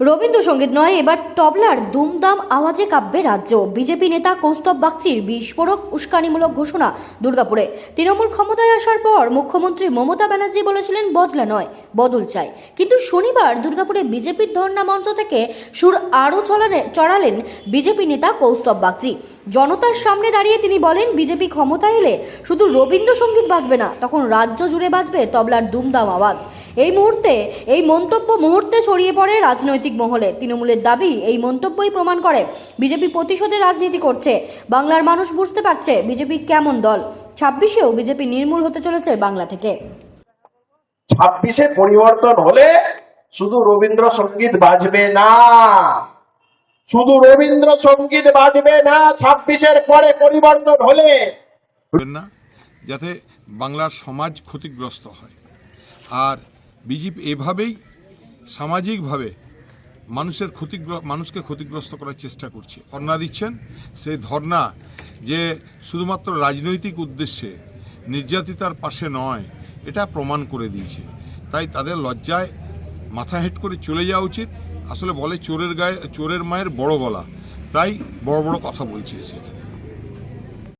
রবীন্দ্রসঙ্গীত নয়, এবার তবলার দুমদাম আওয়াজে কাব্যে রাজ্য। বিজেপি নেতা কৌস্তব বাগচির বিস্ফোরক উস্কানিমূলক ঘোষণা দুর্গাপুরে। তৃণমূল ক্ষমতায় আসার পর মুখ্যমন্ত্রী মমতা ব্যানার্জি বলেছিলেন, বদলা নয়, বদল চাই। কিন্তু শনিবার দুর্গাপুরে বিজেপির ধর্ণা মঞ্চ থেকে সুর আরও চড়ালে চড়ালেন বিজেপি নেতা কৌস্তব বাগচি। জনতার সামনে দাঁড়িয়ে তিনি বলেন, বিজেপি ক্ষমতায় এলে শুধু রবীন্দ্রসঙ্গীত বাজবে না, তখন রাজ্য জুড়ে বাজবে তবলার দুমদাম আওয়াজ। এই মুহূর্তে এই মন্তব্য মুহূর্তে ছড়িয়ে পড়ে রাজনৈতিক মহলে। তৃণমূলের দাবি এই মন্তব্যই প্রমাণ করে বিজেপি প্রতিশোধে রাজনীতি করছে। বাংলার মানুষ বুঝতে পারছে বিজেপি কেমন দল। ছাব্বিশেও বিজেপি নির্মূল হতে চলেছে বাংলা থেকে। ছাব্বিশে পরিবর্তন হলে শুধু রবীন্দ্রসঙ্গীত বাজবে না। শুধু রবীন্দ্রসঙ্গীত বাজবে না ছাব্বিশের পরে পরিবর্তন হলে। না যাতে বাংলার সমাজ ক্ষতিগ্রস্ত হয়। আর বিজেপি এভাবেই সামাজিকভাবে মানুষের ক্ষতিগ্র মানুষকে ক্ষতিগ্রস্ত করার চেষ্টা করছে। ধর্ণা দিচ্ছেন। সেই ধর্ণা যে শুধুমাত্র রাজনৈতিক উদ্দেশ্যে নির্যাতিতার পাশে নয়, এটা প্রমাণ করে দিয়েছে। তাই তাদের লজ্জায় মাথা হেট করে চলে যাওয়া উচিত। আসলে বলে চোরের গায়ে, চোরের মায়ের বড় গলা। তাই বড় বড় কথা বলছে সেখানে